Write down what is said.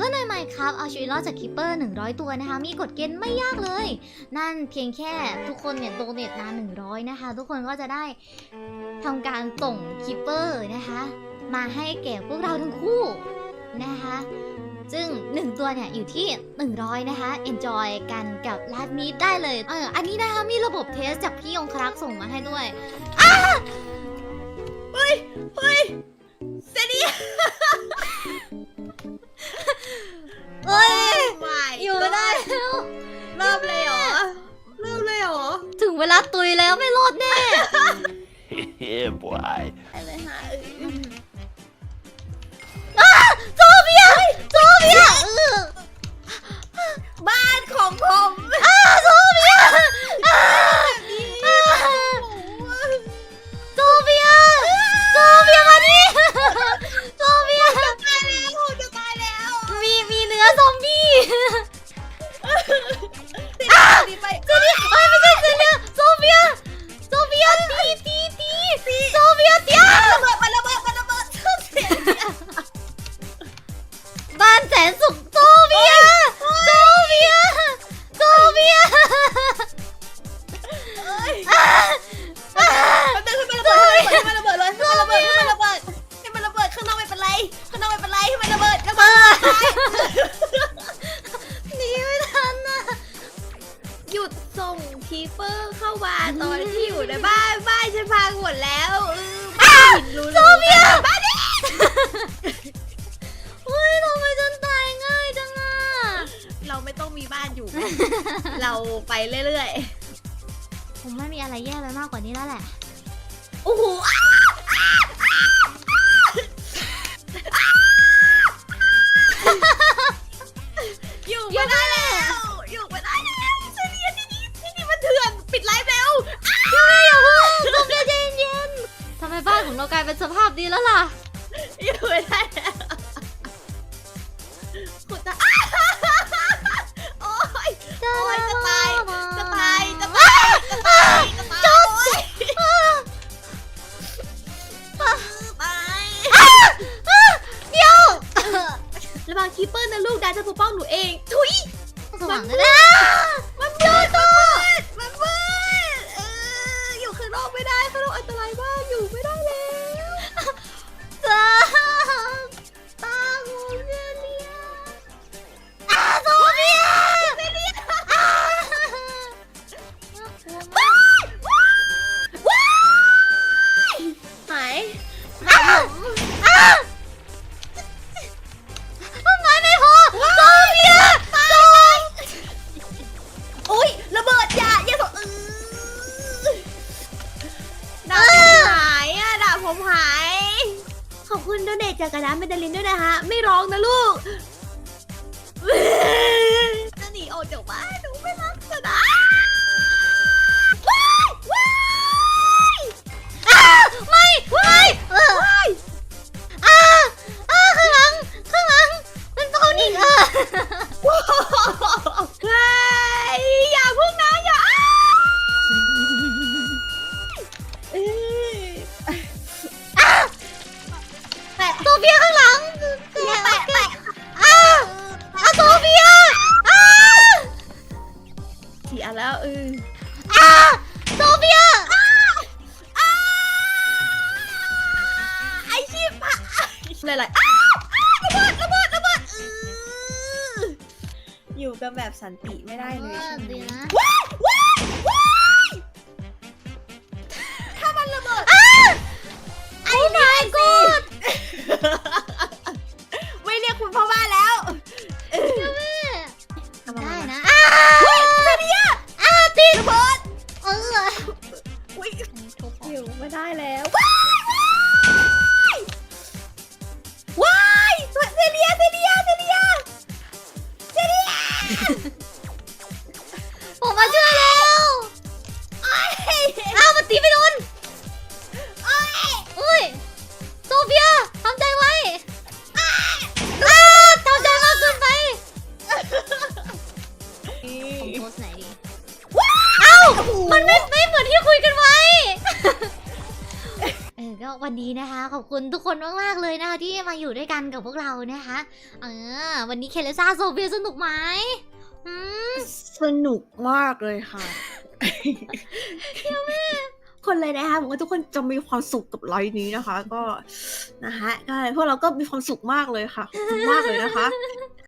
ก็ใน Minecraft เอาชีวิตรอดจากคิปเปอร์ 100 ตัวนะคะ มีกฎเกณฑ์ไม่ยากเลย นั่นเพียงแค่ทุกคนเนี่ยโดเนตนาน100 นะคะ ทุกคนก็จะได้ทำการส่งคิปเปอร์นะคะ มาให้แก่พวกเราทั้งคู่นะคะ ซึ่ง 1 ตัวเนี่ยอยู่ที่ 100 นะคะ enjoy กันกับร้านนี้ได้เลย เออ อันนี้นะคะมีระบบเทสจากพี่องครักส่งมาให้ด้วยเฮ้ยเซนีเ yeah, boy. อะไรฮะโซเฟียโซเฟียเออบ้านของผม หนีไม่ทันน่ะหยุดส่งคีเปอร์เข้ามาตอนที่อยู่ในบ้านบ้านฉันพังหมดแล้วเออบ้านหินรู้โซเฟียบ้านนี้เฮ้ยทำไมฉันตายง่ายจังอะเราไม่ต้องมีบ้านอยู่ เราไปเรื่อยผมไม่มีอะไรแย่ไปมากกว่านี้แล้วแหละ ๆโอ้โหอ้าอ้ เรากลายเป็นสภาพนี้แล้วล่ะ อยู่ไม่ได้แล้วขุดตาอ้าโอ้ยโอ๊ยจะตาย จะตาย จะตายจะตายจะตายโอ๊ยตายเดี๋ยวระวังคีเปอร์นะลูกดาจะปกป้องหนูเอง ทุย สว่างได้แล้ว มันมืดมันมืดมันมืดเอออยู่ข้างนอกไม่ได้ข้างนอกอันตรายมากอยู่ไม่ได้แล้ว ผมหาย ขอบคุณโดเนทจากกระดานเมดาลินด้วยนะฮะ ไม่ร้องนะลูก อะไรอะไรอ้าอ้าระเบิดระเบิดระเบิดเอออยู่กันแบบสันติไม่ได้เลยใช่ไหมดีนะว้ายว้าย ตีไม่โดนโอ้ยโอ้ยโซเฟียทำใจไว้อ้าทำใจมากเกินไปผมโพสต์ไหนดีเอ้ามันไม่ไม่เหมือนที่คุยกันไว้ เออก็วันนี้นะคะ ขอบคุณทุกคนมากๆเลยนะคะที่มาอยู่ด้วยกันกับพวกเรานะคะ เออ วันนี้เคเลซ่าโซเฟียสนุกไหมสนุกมากเลยค่ะ คนเลยนะคะผมว่าทุกคนจะมีความสุขกับไลฟ์นี้นะคะ ก็นะฮะก็พวกเราก็มีความสุขมากเลยค่ะขอบคุณมากเลยนะคะ